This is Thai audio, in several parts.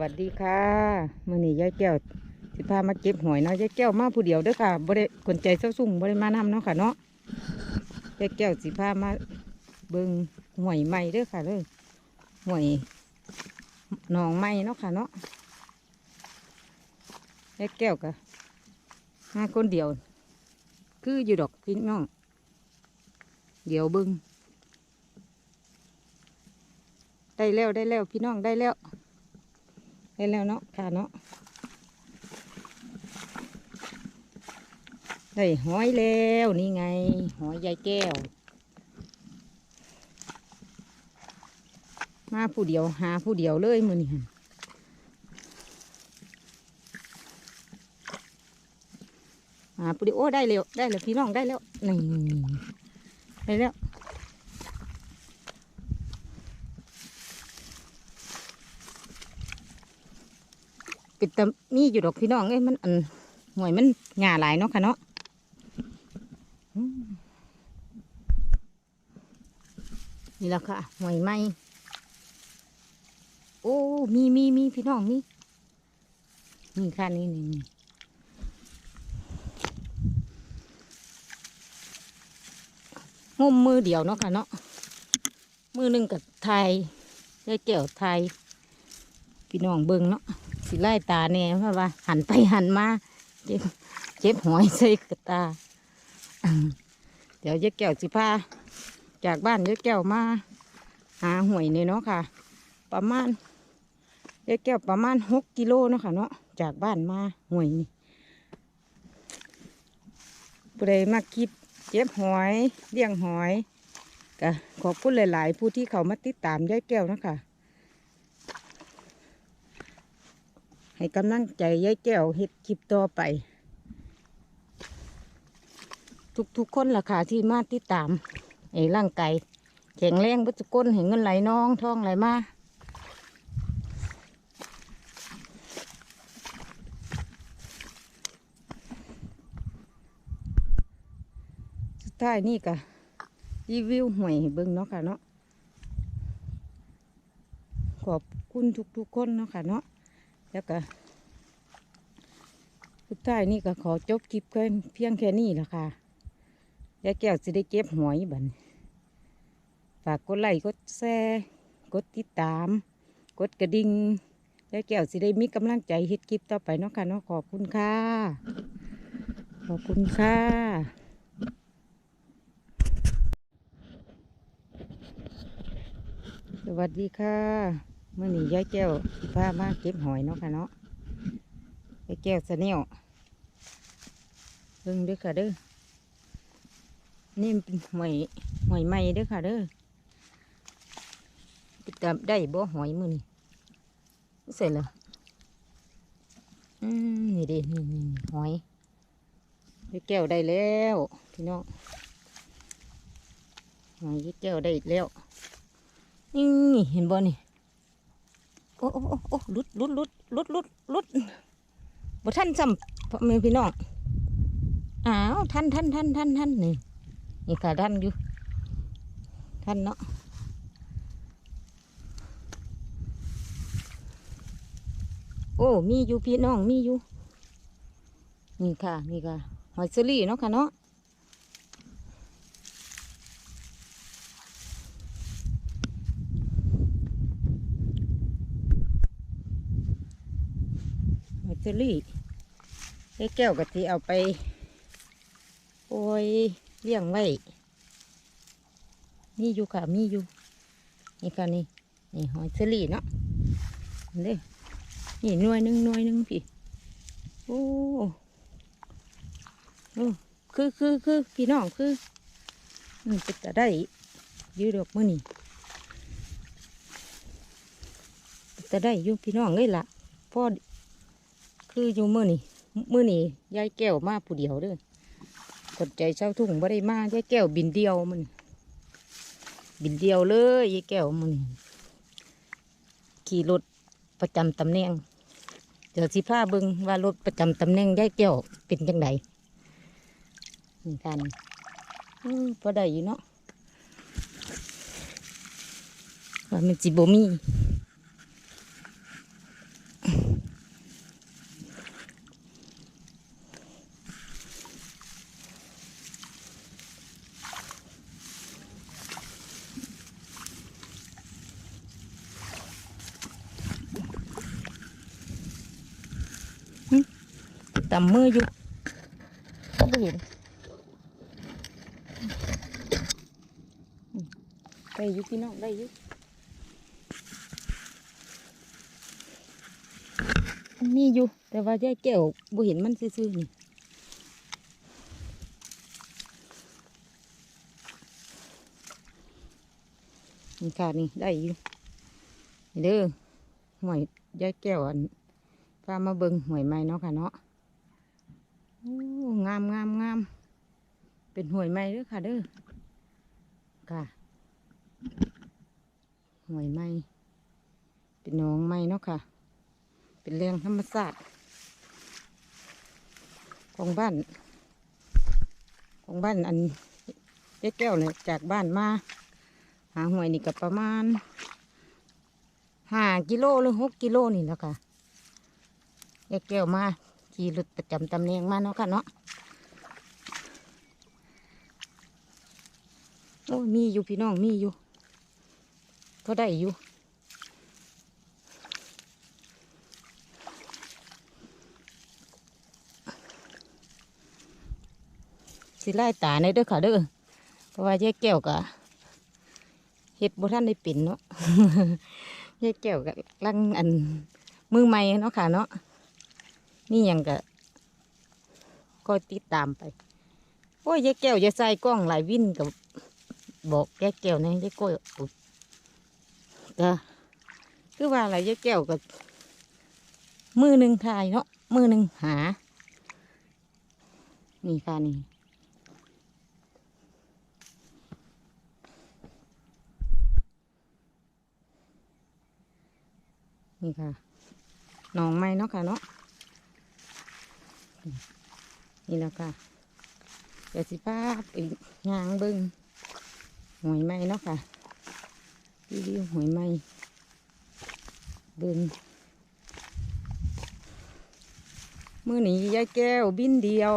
วัสดีค่ะมื่อนี้ยายแก้วสิพามาเก็บหอยเนาะยายแก้วมาผู้เดียวเด้อค่ะบ่ได้คนใจเศร้าสุ่งบ่ได้มานำเนาะค่ะเนาะยายแก้วสิพามาเบิ่งหอยใหม่เด้อค่ะเลยหอยหนองใหม่เนาะค่ะเนาะยายแก้วก็มาคนเดียว คืออยู่ดอกพี่น้องเดี๋ยวเบิ่งได้แล้วได้แล้วพี่น้องได้แล้ว ได้แล้วเนาะค่ะเนาะได้หอยแล้วนี่ไง หอยยายแก้ว มาผู้เดียวหาผู้เดียวเลยมือนี่หั่นหาผู้เดียวโอ้ได้แล้วได้แล้วพี่น้องได้แล้วนี่ได้แล้ว เป็นตะมีอยู่ดอกพี่น้องเอ้ยมันอันหวยมันหงาหลายเนาะค่ะเนาะนี่แหละค่ะหวยไหมโอ้มีมีมีพี่น้องมีนี่ค่ะนี่นี่นี่งมมือเดียวเนาะค่ะเนาะมือหนึ่งกับไทยได้เกี่ยวไทยพี่น้องเบิ่งเนาะ สิไล่ตาแน่เพราะว่า หันไปหันมาเจ็บเจ็บหอยใส่กระตา เดี๋ยวยายแก้วสิพาจากบ้านยายแก้วมา หาหวยเนี่ยเนาะค่ะ ประมาณยายแก้วประมาณหกกิโลเนาะค่ะเนาะจากบ้านมาหวยนี่ผู้ใดมาคิดเจ็บหอยเลี้ยงหอยก็ขอบคุณหลาย ๆ ผู้ที่เขามาติดตามยายแก้วนะคะ ให้กำลังใจยายแก้วเฮ็ดคลิปต่อไป ทุกๆคนล่ะค่ะที่มาติดตามไอ้ร่างกายแข็งแรงบุจุก้นเห็นเงินไหลน้องท้องไหลมาสุดท้ายนี่ก็รีวิวหวยให้เบิ่งเนาะค่ะเนาะขอบคุณทุกๆคนเนาะค่ะเนาะ แล้วก็สุดท้ายนี่ก็ขอจบคลิปแค่เพียงแค่นี้แหละค่ะยายแก้วจะได้เก็บหอยบันฝากกดไลค์กดแชร์กดติดตาม กดกระดิ่งยายแก้วสิได้มีกำลังใจฮ็ดคลิปต่อไปเนาะค่ะเนาะขอบคุณค่ะ ขอบคุณค่ะสวัสดีค่ะเมื่อนี้ยายแก้ว สิพามาเก็บหอยเนาะค่ะเนาะยายแก้วสเนียวเบิ่งด้อค่ะเด้อนี่เป็นหอยหอยใหม่ด้อค่ะเด้อติดตามได้บ่หอยมือนี่เสร็จแล้วอืมนี่ดินี่นี่หอยยายแก้วได้แล้วพี่น้องหอยยายแก้วได้แล้วนี่เห็นบ่นี่ โอ้โอ้โอ้ลุดลุดลุดลุดลุดลุดบ่ท่านซ้ำพ่อแม่พี่น้องอ้าวท่านท่านท่านท่านท่านนี่นี่ค่ะท่านอยู่ท่านเนาะโอ้มีอยู่พี่น้องมีอยู่นี่ค่ะนี่ค่ะหอยเซรี่เนาะค่ะเนาะ เตอรี่ไอ้แก้วกะทิเอาไป โอ้ยเลี้ยงไว้ มีอยู่ค่ะ มีอยู่ นี่ค่ะนี่ นี่หอยเชอรี่เนาะเด้นี่หน่วยหนึ่งหน่วยหนึ่งพี่ โอ้โอ้คือคือคือพี่น้องคือมันจะจะได้ยืดดอกมือนี่จะได้ยู่พี่น้องเลยล่ะพ่อ คืออยู่มือนี่มือนี่ยายแก้วมาผู้เดียวเด้อกดใจเช่าทุ่งบ่ได้มายายแก้วบินเดียวมันบินเดียวเลยยายแก้วมันขี่รถประจำตำแหน่งเดี๋ยวสิพาเบิงว่ารถประจำตำแหน่งยายแก้วเป็นจังไดนี่กันพอได้อยู่เนาะว่ามันจิบมี ต่ำมืออยู่ไม่เห็นได้อยู่พี่น้องได้อยู่มีอยู่ แต่ว่ายายแก้วบ่เห็นมันซื่อๆนี่นี่ค่ะนี่ได้อยู่เด้อหวยยายแก้วอันพามาเบิงหวยไม้เนาะค่ะเนาะ งามงามงามเป็นหวยไม้ด้อค่ะเด้อค่ะหวยไม้เป็นหน้องไม้เนาะค่ะ เป็นแรงธรรมศาสตร์ของบ้าน ของบ้านอันยายแก้วเนี่ยจากบ้านมา หาหวยนี่ก็ประมาณห้ากิโลหรือหกกิโลนี่แล้วค่ะยายแก้วมา ขี่รถประจำตำแหน่งมาเนาะค่ะเนาะโอ้มีอยู่พี่น้องมีอยู่ก็ได้อยู่สิไล่ตาในเด้อค่ะเด้อเพราะว่าแยายแก้วกะเฮ็ดบ่ท่านได้เป็นเนาะแยายแก้วกับลังอันมือใหม่เนาะค่ะเนาะ นี่ยังก็ก็ติดตามไปโอ้ยยายแก้วย่าใส่กล้องหลายวินกับบอกยายแก้วนะยายก้อยก็คือว่าอะไรยายแก้วกับมือหนึ่งถ่ายเนาะมือหนึ่งหา นี่ค่ะนี่นี่ค่ะหนองไม้เนาะค่ะเนาะ นี่แล้วค่ะเดี๋ยวสิป้าไปย่างบิ้งหอยไม้เนาะค่ะรีวิวหอยไม้บิ้งมือนี้ยายแก้วบินเดียว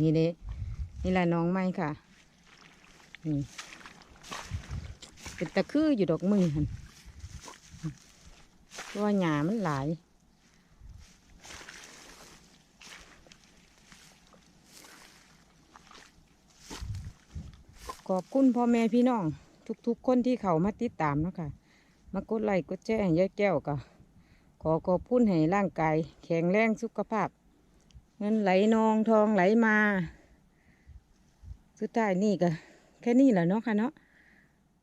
นี่เด้นี่แหละน้องไม้ค่ะนี่เป็นตะคืออยู่ดอกมือหันเพราะว่าหญ้ามันหลาย ขอบคุณพ่อแม่พี่น้อง ทุกๆ คนที่เขามาติดตามเนาะคะมากดไลค์กดแชร์ให้ยายแก้วก็ขอขอบคุณให้ร่างกาย แข็งแรงสุขภาพ เงินไหลนองทองไหลมา สุดท้ายนี่ก็แค่นี้แหละเนาะค่ะเนาะ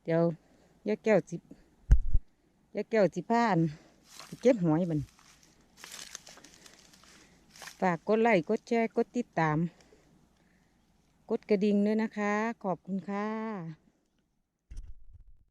เดี๋ยวยายแก้วสิยายแก้วสิพานเก็บหอยมันฝากกดไลค์กดแชร์กดติดตาม กดกระดิ่งด้วยนะคะ ขอบคุณค่ะ